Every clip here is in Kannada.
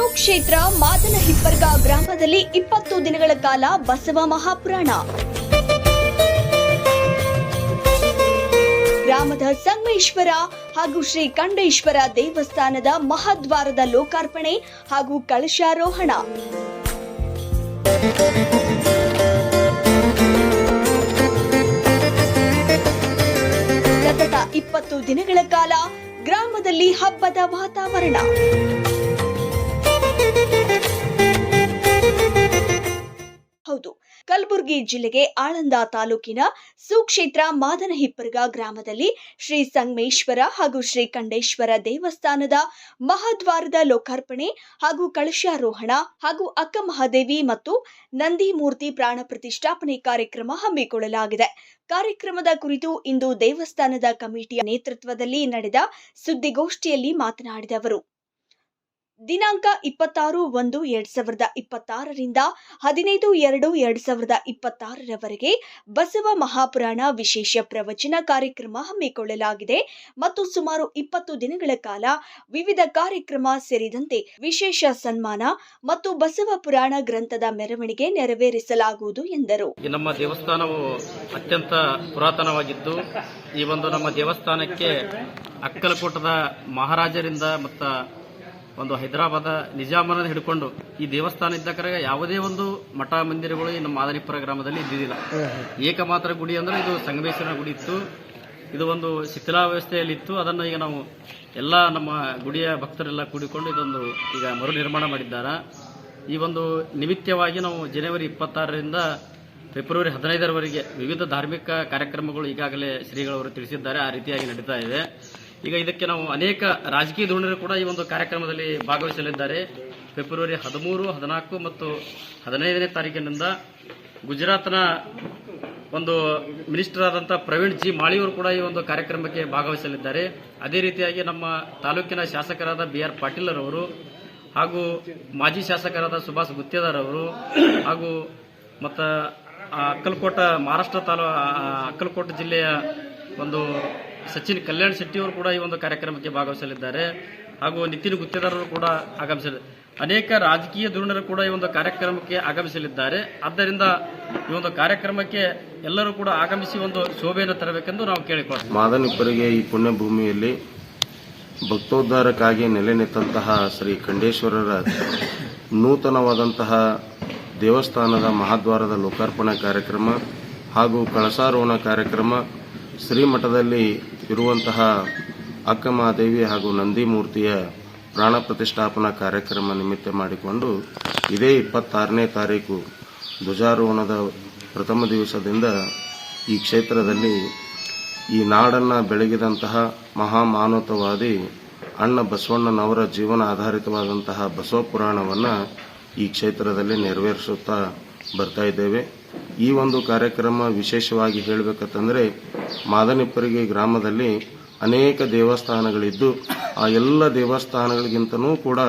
ಸುಕ್ಷೇತ್ರ ಮಾದನ ಹಿಪ್ಪರ್ಗ ಗ್ರಾಮದಲ್ಲಿ ಇಪ್ಪತ್ತು ದಿನಗಳ ಕಾಲ ಬಸವ ಮಹಾಪುರಾಣ. ಗ್ರಾಮದ ಸಂಗಮೇಶ್ವರ ಹಾಗೂ ಶ್ರೀ ಕಂಡೇಶ್ವರ ದೇವಸ್ಥಾನದ ಮಹಾದ್ವಾರದ ಲೋಕಾರ್ಪಣೆ ಹಾಗೂ ಕಳಶಾರೋಹಣ. ಸತತ ಇಪ್ಪತ್ತು ದಿನಗಳ ಕಾಲ ಗ್ರಾಮದಲ್ಲಿ ಹಬ್ಬದ ವಾತಾವರಣ. ಜಿಲ್ಲೆಗೆ ಆಳಂದ ತಾಲೂಕಿನ ಸುಕ್ಷೇತ್ರ ಮಾದನ ಹಿಪ್ಪರ್ಗ ಗ್ರಾಮದಲ್ಲಿ ಶ್ರೀ ಸಂಗಮೇಶ್ವರ ಹಾಗೂ ಶ್ರೀ ಕಂಡೇಶ್ವರ ದೇವಸ್ಥಾನದ ಮಹಾದ್ವಾರದ ಲೋಕಾರ್ಪಣೆ ಹಾಗೂ ಕಳಶಾರೋಹಣ ಹಾಗೂ ಅಕ್ಕ ಮಹಾದೇವಿ ಮತ್ತು ನಂದಿ ಮೂರ್ತಿ ಪ್ರಾಣ ಪ್ರತಿಷ್ಠಾಪನೆ ಕಾರ್ಯಕ್ರಮ ಹಮ್ಮಿಕೊಳ್ಳಲಾಗಿದೆ. ಕಾರ್ಯಕ್ರಮದ ಕುರಿತು ಇಂದು ದೇವಸ್ಥಾನದ ಕಮಿಟಿಯ ನೇತೃತ್ವದಲ್ಲಿ ನಡೆದ ಸುದ್ದಿಗೋಷ್ಠಿಯಲ್ಲಿ ಮಾತನಾಡಿದ ಅವರು. ದಿನಾಂಕ ಇಪ್ಪತ್ತಾರು ಒಂದು ಎರಡ್ ಸಾವಿರದ ಇಪ್ಪತ್ತಾರರಿಂದ ಹದಿನೈದು ಎರಡು ಎರಡ್ ಸಾವಿರದ ಇಪ್ಪತ್ತಾರರವರೆಗೆ ಬಸವ ಮಹಾಪುರಾಣ ವಿಶೇಷ ಪ್ರವಚನ ಕಾರ್ಯಕ್ರಮ ಹಮ್ಮಿಕೊಳ್ಳಲಾಗಿದೆ ಮತ್ತು ಸುಮಾರು ಇಪ್ಪತ್ತು ದಿನಗಳ ಕಾಲ ವಿವಿಧ ಕಾರ್ಯಕ್ರಮ ಸೇರಿದಂತೆ ವಿಶೇಷ ಸನ್ಮಾನ ಮತ್ತು ಬಸವ ಪುರಾಣ ಗ್ರಂಥದ ಮೆರವಣಿಗೆ ನೆರವೇರಿಸಲಾಗುವುದು ಎಂದರು. ನಮ್ಮ ದೇವಸ್ಥಾನವು ಅತ್ಯಂತ ಪುರಾತನವಾಗಿದ್ದು, ಈ ಒಂದು ನಮ್ಮ ದೇವಸ್ಥಾನಕ್ಕೆ ಅಕ್ಕಲಕೋಟದ ಮಹಾರಾಜರಿಂದ ಮತ್ತು ಒಂದು ಹೈದರಾಬಾದ ನಿಜಾಮನ ಹಿಡ್ಕೊಂಡು ಈ ದೇವಸ್ಥಾನ ಇದ್ದ ಕರೆಗೆ ಯಾವುದೇ ಒಂದು ಮಠ ಮಂದಿರಗಳು ಈ ನಮ್ಮ ಮಾದನಿಪುರ ಗ್ರಾಮದಲ್ಲಿ ಇದ್ದಿದ್ದಿಲ್ಲ. ಏಕಮಾತ್ರ ಗುಡಿ ಅಂದ್ರೆ ಇದು ಸಂಗಮೇಶ್ವರ ಗುಡಿ ಇತ್ತು. ಇದು ಒಂದು ಶಿಥಿಲಾ ಶಿಥಿಲಾವಸ್ಥೆಯಲ್ಲಿತ್ತು ಅದನ್ನು ಈಗ ನಾವು ಎಲ್ಲ ನಮ್ಮ ಗುಡಿಯ ಭಕ್ತರೆಲ್ಲ ಕೂಡಿಕೊಂಡು ಇದೊಂದು ಈಗ ಮರು ನಿರ್ಮಾಣ ಮಾಡಿದ್ದಾರೆ. ಈ ಒಂದು ನಿಮಿತ್ತವಾಗಿ ನಾವು ಜನವರಿ ಇಪ್ಪತ್ತಾರರಿಂದ ಫೆಬ್ರವರಿ ಹದಿನೈದರವರೆಗೆ ವಿವಿಧ ಧಾರ್ಮಿಕ ಕಾರ್ಯಕ್ರಮಗಳು ಈಗಾಗಲೇ ಶ್ರೀಗಳವರು ತಿಳಿಸಿದ್ದಾರೆ. ಆ ರೀತಿಯಾಗಿ ನಡೀತಾ ಇದೆ. ಈಗ ಇದಕ್ಕೆ ನಾವು ಅನೇಕ ರಾಜಕೀಯ ಧೋರಣರು ಕೂಡ ಈ ಒಂದು ಕಾರ್ಯಕ್ರಮದಲ್ಲಿ ಭಾಗವಹಿಸಲಿದ್ದಾರೆ. ಫೆಬ್ರವರಿ ಹದಿಮೂರು, ಹದಿನಾಲ್ಕು ಮತ್ತು ಹದಿನೈದನೇ ತಾರೀಕಿನಿಂದ ಗುಜರಾತ್ನ ಒಂದು ಮಿನಿಸ್ಟರ್ ಆದಂಥ ಪ್ರವೀಣ್ ಜಿ ಮಾಳಿಯವರು ಕೂಡ ಈ ಒಂದು ಕಾರ್ಯಕ್ರಮಕ್ಕೆ ಭಾಗವಹಿಸಲಿದ್ದಾರೆ. ಅದೇ ರೀತಿಯಾಗಿ ನಮ್ಮ ತಾಲೂಕಿನ ಶಾಸಕರಾದ ಬಿ ಆರ್ ಪಾಟೀಲರ್ ಅವರು ಹಾಗೂ ಮಾಜಿ ಶಾಸಕರಾದ ಸುಭಾಷ್ ಗುತ್ತೇದಾರ್ ಅವರು ಹಾಗೂ ಮತ್ತು ಅಕ್ಕಲಕೋಟ, ಮಹಾರಾಷ್ಟ್ರ ತಾಲೂ ಅಕ್ಕಲಕೋಟ ಜಿಲ್ಲೆಯ ಒಂದು ಸಚಿನ್ ಕಲ್ಯಾಣ್ ಶೆಟ್ಟಿಯವರು ಕೂಡ ಈ ಒಂದು ಕಾರ್ಯಕ್ರಮಕ್ಕೆ ಭಾಗವಹಿಸಲಿದ್ದಾರೆ. ಹಾಗೂ ನಿತಿನ್ ಗುತ್ತೇದಾರರು ಕೂಡ ಆಗಮಿಸಲಿದ್ದಾರೆ ಅನೇಕ ರಾಜಕೀಯ ಧುರೀಣರು ಕೂಡ ಈ ಒಂದು ಕಾರ್ಯಕ್ರಮಕ್ಕೆ ಆಗಮಿಸಲಿದ್ದಾರೆ. ಆದ್ದರಿಂದ ಈ ಒಂದು ಕಾರ್ಯಕ್ರಮಕ್ಕೆ ಎಲ್ಲರೂ ಕೂಡ ಆಗಮಿಸಿ ಒಂದು ಶೋಭೆಯನ್ನು ತರಬೇಕೆಂದು ನಾವು ಕೇಳಿಕೊಳ್ಳುತ್ತೇವೆ. ಮಾದನಿಪರಿಗೆ ಈ ಪುಣ್ಯಭೂಮಿಯಲ್ಲಿ ಭಕ್ತೋದ್ಧಾರಕ್ಕಾಗಿ ನೆಲೆ ನಿಂತಹ ಶ್ರೀ ಖಂಡೇಶ್ವರರ ನೂತನವಾದಂತಹ ದೇವಸ್ಥಾನದ ಮಹಾದ್ವಾರದ ಲೋಕಾರ್ಪಣಾ ಕಾರ್ಯಕ್ರಮ ಹಾಗೂ ಕಳಸಾರೋಹಣ ಕಾರ್ಯಕ್ರಮ ಶ್ರೀಮಠದಲ್ಲಿ ಇರುವಂತಹ ಅಕ್ಕಮಹಾದೇವಿ ಹಾಗೂ ನಂದಿ ಮೂರ್ತಿಯ ಪ್ರಾಣ ಪ್ರತಿಷ್ಠಾಪನಾ ಕಾರ್ಯಕ್ರಮ ನಿಮಿತ್ತ ಮಾಡಿಕೊಂಡು ಇದೇ ಇಪ್ಪತ್ತಾರನೇ ತಾರೀಕು ಧ್ವಜಾರೋಹಣದ ಪ್ರಥಮ ದಿವಸದಿಂದ ಈ ಕ್ಷೇತ್ರದಲ್ಲಿ ಈ ನಾಡನ್ನು ಬೆಳಗಿದಂತಹ ಮಹಾಮಾನವತವಾದಿ ಅಣ್ಣ ಬಸವಣ್ಣನವರ ಜೀವನ ಆಧಾರಿತವಾದಂತಹ ಬಸವ ಪುರಾಣವನ್ನು ಈ ಕ್ಷೇತ್ರದಲ್ಲಿ ನೆರವೇರಿಸುತ್ತಾ ಬರ್ತಾ ಇದ್ದೇವೆ. ಈ ಒಂದು ಕಾರ್ಯಕ್ರಮ ವಿಶೇಷವಾಗಿ ಹೇಳಬೇಕಂತಂದರೆ ಮಾದನಿಪ್ಪರಿಗೆ ಗ್ರಾಮದಲ್ಲಿ ಅನೇಕ ದೇವಸ್ಥಾನಗಳಿದ್ದು, ಆ ಎಲ್ಲ ದೇವಸ್ಥಾನಗಳಿಗಿಂತನೂ ಕೂಡ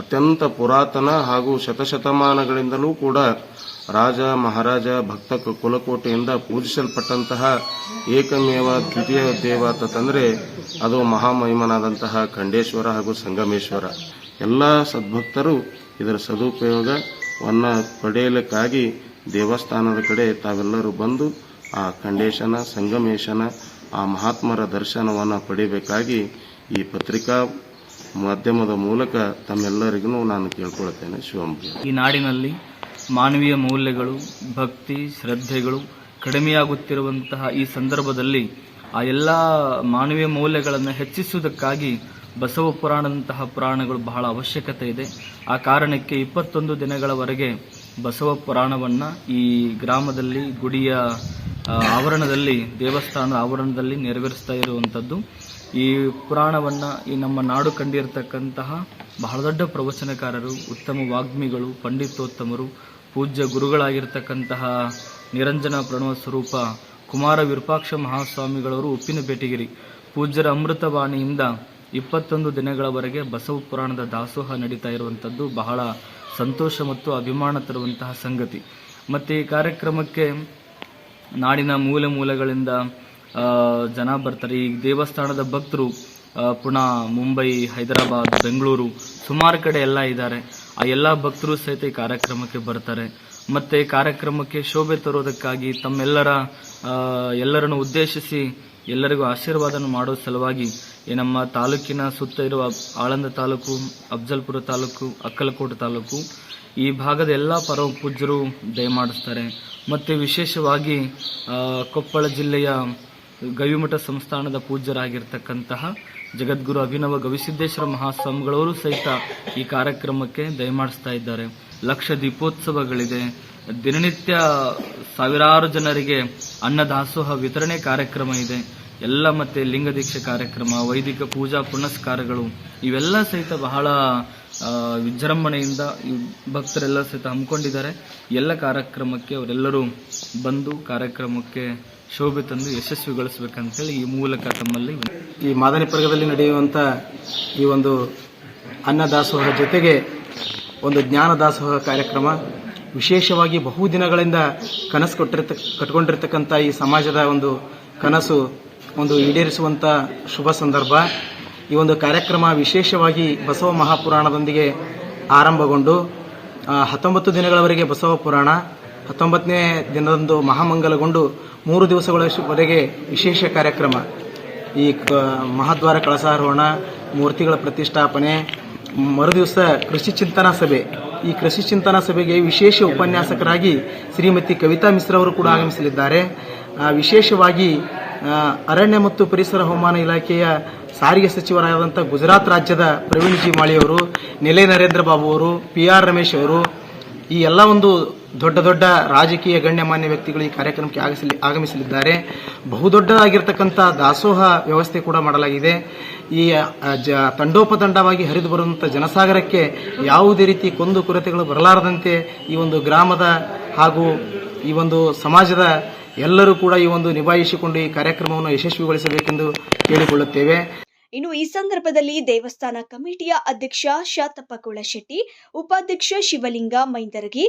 ಅತ್ಯಂತ ಪುರಾತನ ಹಾಗೂ ಶತಶತಮಾನಗಳಿಂದಲೂ ಕೂಡ ರಾಜ, ಮಹಾರಾಜ, ಭಕ್ತ ಕುಲಕೋಟೆಯಿಂದ ಪೂಜಿಸಲ್ಪಟ್ಟಂತಹ ಏಕಮೇವ ದ್ವಿತೀಯ ದೇವ ಅಂತಂದರೆ ಅದು ಮಹಾಮಹಿಮನಾದಂತಹ ಖಂಡೇಶ್ವರ ಹಾಗೂ ಸಂಗಮೇಶ್ವರ. ಎಲ್ಲ ಸದ್ಭಕ್ತರು ಇದರ ಸದುಪಯೋಗವನ್ನು ಪಡೆಯಲಿಕ್ಕಾಗಿ ದೇವಸ್ಥಾನದ ಕಡೆ ತಾವೆಲ್ಲರೂ ಬಂದು ಆ ಖಂಡೇಶನ, ಸಂಗಮೇಶನ, ಆ ಮಹಾತ್ಮರ ದರ್ಶನವನ್ನು ಪಡೆಯಬೇಕಾಗಿ ಈ ಪತ್ರಿಕಾ ಮಾಧ್ಯಮದ ಮೂಲಕ ತಮ್ಮೆಲ್ಲರಿಗೂ ನಾನು ಕೇಳ್ಕೊಳ್ತೇನೆ. ಶಿವಮೊಗ್ಗ. ಈ ನಾಡಿನಲ್ಲಿ ಮಾನವೀಯ ಮೌಲ್ಯಗಳು, ಭಕ್ತಿ, ಶ್ರದ್ಧೆಗಳು ಕಡಿಮೆಯಾಗುತ್ತಿರುವಂತಹ ಈ ಸಂದರ್ಭದಲ್ಲಿ ಆ ಎಲ್ಲ ಮಾನವೀಯ ಮೌಲ್ಯಗಳನ್ನು ಹೆಚ್ಚಿಸುವುದಕ್ಕಾಗಿ ಬಸವ ಪುರಾಣದಂತಹ ಪುರಾಣಗಳು ಬಹಳ ಅವಶ್ಯಕತೆ ಇದೆ. ಆ ಕಾರಣಕ್ಕೆ ಇಪ್ಪತ್ತೊಂದು ದಿನಗಳವರೆಗೆ ಬಸವ ಪುರಾಣವನ್ನ ಈ ಗ್ರಾಮದಲ್ಲಿ ಗುಡಿಯ ಆವರಣದಲ್ಲಿ, ದೇವಸ್ಥಾನದ ಆವರಣದಲ್ಲಿ ನೆರವೇರಿಸ್ತಾ ಇರುವಂಥದ್ದು ಈ ಪುರಾಣವನ್ನ ಈ ನಮ್ಮ ನಾಡು ಕಂಡಿರತಕ್ಕಂತಹ ಬಹಳ ದೊಡ್ಡ ಪ್ರವಚನಕಾರರು, ಉತ್ತಮ ವಾಗ್ಮಿಗಳು, ಪಂಡಿತೋತ್ತಮರು, ಪೂಜ್ಯ ಗುರುಗಳಾಗಿರ್ತಕ್ಕಂತಹ ನಿರಂಜನ ಪ್ರಣವ ಸ್ವರೂಪ, ಕುಮಾರ ವಿರೂಪಾಕ್ಷ ಮಹಾಸ್ವಾಮಿಗಳವರು ಉಪ್ಪಿನ ಭೇಟಿಗಿರಿ ಪೂಜ್ಯರ ಅಮೃತವಾಣಿಯಿಂದ ಇಪ್ಪತ್ತೊಂದು ದಿನಗಳವರೆಗೆ ಬಸವ ಪುರಾಣದ ದಾಸೋಹ ನಡೀತಾ ಇರುವಂಥದ್ದು ಬಹಳ ಸಂತೋಷ ಮತ್ತು ಅಭಿಮಾನ ತರುವಂತಹ ಸಂಗತಿ. ಮತ್ತೆ ಈ ಕಾರ್ಯಕ್ರಮಕ್ಕೆ ನಾಡಿನ ಮೂಲೆ ಮೂಲೆಗಳಿಂದ ಜನ ಬರ್ತಾರೆ. ಈ ದೇವಸ್ಥಾನದ ಭಕ್ತರು ಪುನಃ, ಮುಂಬೈ, ಹೈದರಾಬಾದ್, ಬೆಂಗಳೂರು ಸುಮಾರು ಕಡೆ ಎಲ್ಲ ಇದ್ದಾರೆ. ಆ ಎಲ್ಲ ಭಕ್ತರು ಸಹಿತ ಈ ಕಾರ್ಯಕ್ರಮಕ್ಕೆ ಬರ್ತಾರೆ. ಮತ್ತೆ ಕಾರ್ಯಕ್ರಮಕ್ಕೆ ಶೋಭೆ ತರೋದಕ್ಕಾಗಿ ತಮ್ಮೆಲ್ಲರ ಎಲ್ಲರನ್ನು ಉದ್ದೇಶಿಸಿ ಎಲ್ಲರಿಗೂ ಆಶೀರ್ವಾದನ ಮಾಡೋ ಸಲುವಾಗಿ ಈ ನಮ್ಮ ತಾಲೂಕಿನ ಸುತ್ತ ಇರುವ ಆಳಂದ ತಾಲೂಕು, ಅಫ್ಜಲ್ಪುರ ತಾಲೂಕು, ಅಕ್ಕಲಕೋಟೆ ತಾಲೂಕು, ಈ ಭಾಗದ ಎಲ್ಲ ಪರಮ ಪೂಜ್ಯರು ದಯಮಾಡಿಸ್ತಾರೆ. ಮತ್ತೆ ವಿಶೇಷವಾಗಿ ಕೊಪ್ಪಳ ಜಿಲ್ಲೆಯ ಗವಿಮಠ ಸಂಸ್ಥಾನದ ಪೂಜ್ಯರಾಗಿರ್ತಕ್ಕಂತಹ ಜಗದ್ಗುರು ಅಭಿನವ ಗವಿಸಿದ್ದೇಶ್ವರ ಮಹಾಸ್ವಾಮಿಗಳವರು ಸಹಿತ ಈ ಕಾರ್ಯಕ್ರಮಕ್ಕೆ ದಯಮಾಡಿಸ್ತಾ ಇದ್ದಾರೆ. ಲಕ್ಷ ದೀಪೋತ್ಸವಗಳಿದೆ. ದಿನನಿತ್ಯ ಸಾವಿರಾರು ಜನರಿಗೆ ಅನ್ನದಾಸೋಹ ವಿತರಣೆ ಕಾರ್ಯಕ್ರಮ ಇದೆ. ಎಲ್ಲ ಮತ್ತೆ ಲಿಂಗ ದೀಕ್ಷೆ ಕಾರ್ಯಕ್ರಮ, ವೈದಿಕ ಪೂಜಾ ಪುನಸ್ಕಾರಗಳು, ಇವೆಲ್ಲ ಸಹಿತ ಬಹಳ ವಿಜೃಂಭಣೆಯಿಂದ ಭಕ್ತರೆಲ್ಲ ಸಹಿತ ಹಮ್ಮಿಕೊಂಡಿದ್ದಾರೆ. ಎಲ್ಲ ಕಾರ್ಯಕ್ರಮಕ್ಕೆ ಅವರೆಲ್ಲರೂ ಬಂದು ಕಾರ್ಯಕ್ರಮಕ್ಕೆ ಶೋಭೆ ತಂದು ಯಶಸ್ವಿಗೊಳಿಸಬೇಕಂತೇಳಿ ಈ ಮೂಲಕ ತಮ್ಮಲ್ಲಿ ಈ ಮಾದನಿಪರ್ಗದಲ್ಲಿ ನಡೆಯುವಂಥ ಈ ಒಂದು ಅನ್ನದಾಸೋಹ ಜೊತೆಗೆ ಒಂದು ಜ್ಞಾನ ದಾಸೋಹ ಕಾರ್ಯಕ್ರಮ ವಿಶೇಷವಾಗಿ ಬಹುದಿನಗಳಿಂದ ಕನಸು ಕೊಟ್ಟಿರ್ತ ಕಟ್ಕೊಂಡಿರ್ತಕ್ಕಂಥ ಈ ಸಮಾಜದ ಒಂದು ಕನಸು ಒಂದು ಈಡೇರಿಸುವಂಥ ಶುಭ ಸಂದರ್ಭ. ಈ ಒಂದು ಕಾರ್ಯಕ್ರಮ ವಿಶೇಷವಾಗಿ ಬಸವ ಮಹಾಪುರಾಣದೊಂದಿಗೆ ಆರಂಭಗೊಂಡು ಹತ್ತೊಂಬತ್ತು ದಿನಗಳವರೆಗೆ ಬಸವ ಪುರಾಣ ಹತ್ತೊಂಬತ್ತನೇ ದಿನದಂದು ಮಹಾಮಂಗಲಗೊಂಡು ಮೂರು ದಿವಸಗಳವರೆಗೆ ವಿಶೇಷ ಕಾರ್ಯಕ್ರಮ. ಈ ಮಹಾದ್ವಾರ ಕಳಸಾರೋಹಣ, ಮೂರ್ತಿಗಳ ಪ್ರತಿಷ್ಠಾಪನೆ ಮರುದಿವಸ ಕೃಷಿ ಚಿಂತನಾ ಸಭೆ. ಈ ಕೃಷಿ ಚಿಂತನಾ ಸಭೆಗೆ ವಿಶೇಷ ಉಪನ್ಯಾಸಕರಾಗಿ ಶ್ರೀಮತಿ ಕವಿತಾ ಮಿಶ್ರ ಅವರು ಕೂಡ ಆಗಮಿಸಲಿದ್ದಾರೆ. ವಿಶೇಷವಾಗಿ ಅರಣ್ಯ ಮತ್ತು ಪರಿಸರ ಹವಾಮಾನ ಇಲಾಖೆಯ ಸಾರಿಗೆ ಸಚಿವರಾದಂಥ ಗುಜರಾತ್ ರಾಜ್ಯದ ಪ್ರವೀಣ್ ಜಿ ಮಾಳಿಯವರು ನೆಲೆ ನರೇಂದ್ರ ಬಾಬು ಅವರು, ಪಿ ಆರ್ ರಮೇಶ್ ಅವರು, ಈ ಎಲ್ಲ ಒಂದು ದೊಡ್ಡ ದೊಡ್ಡ ರಾಜಕೀಯ ಗಣ್ಯಮಾನ್ಯ ವ್ಯಕ್ತಿಗಳು ಈ ಕಾರ್ಯಕ್ರಮಕ್ಕೆ ಆಗಮಿಸಲಿ ಆಗಮಿಸಲಿದ್ದಾರೆ. ಬಹುದೊಡ್ಡದಾಗಿರ್ತಕ್ಕಂಥ ದಾಸೋಹ ವ್ಯವಸ್ಥೆ ಕೂಡ ಮಾಡಲಾಗಿದೆ. ಈ ಜ, ತಂಡೋಪತಂಡವಾಗಿ ಹರಿದು ಬರುವಂಥ ಜನಸಾಗರಕ್ಕೆ ಯಾವುದೇ ರೀತಿ ಕೊಂದು ಕೊರತೆಗಳು ಬರಲಾರದಂತೆ ಈ ಒಂದು ಗ್ರಾಮದ ಹಾಗೂ ಈ ಒಂದು ಸಮಾಜದ ಎಲ್ಲರೂ ಕೂಡ ಈ ಒಂದು ನಿಭಾಯಿಸಿಕೊಂಡು ಈ ಕಾರ್ಯಕ್ರಮವನ್ನು ಯಶಸ್ವಿಗೊಳಿಸಬೇಕೆಂದು ಕೇಳಿಕೊಳ್ಳುತ್ತೇವೆ. ಇನ್ನು ಈ ಸಂದರ್ಭದಲ್ಲಿ ದೇವಸ್ಥಾನ ಕಮಿಟಿಯ ಅಧ್ಯಕ್ಷ ಶಾತಪ್ಪ ಕುಳಶೆಟ್ಟಿ, ಉಪಾಧ್ಯಕ್ಷ ಶಿವಲಿಂಗ ಮೈಂದರಗಿ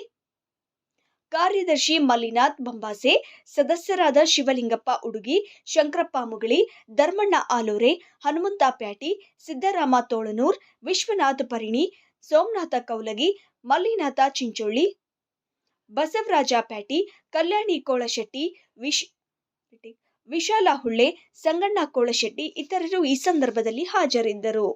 ಕಾರ್ಯದರ್ಶಿ ಮಲ್ಲಿನಾಥ್ ಬಂಬಾಸೆ, ಸದಸ್ಯರಾದ ಶಿವಲಿಂಗಪ್ಪ ಉಡುಗಿ, ಶಂಕರಪ್ಪ ಮುಗಳಿ, ಧರ್ಮಣ್ಣ ಆಲೂರೆ, ಹನುಮಂತ ಪ್ಯಾಟಿ, ಸಿದ್ದರಾಮ ತೋಳನೂರ್, ವಿಶ್ವನಾಥ್ ಪರಿಣಿ, ಸೋಮನಾಥ ಕೌಲಗಿ, ಮಲ್ಲಿನಾಥ ಚಿಂಚೋಳಿ, ಬಸವರಾಜ ಪ್ಯಾಟಿ, ಕಲ್ಯಾಣಿ ಕೋಳಶೆಟ್ಟಿ, ವಿಶ್ ವಿಶಾಲ ಹುಳ್ಳೆ, ಸಂಗಣ್ಣ ಕೋಳಶೆಟ್ಟಿ ಇತರರು ಈ ಸಂದರ್ಭದಲ್ಲಿ ಹಾಜರಿದ್ದರು.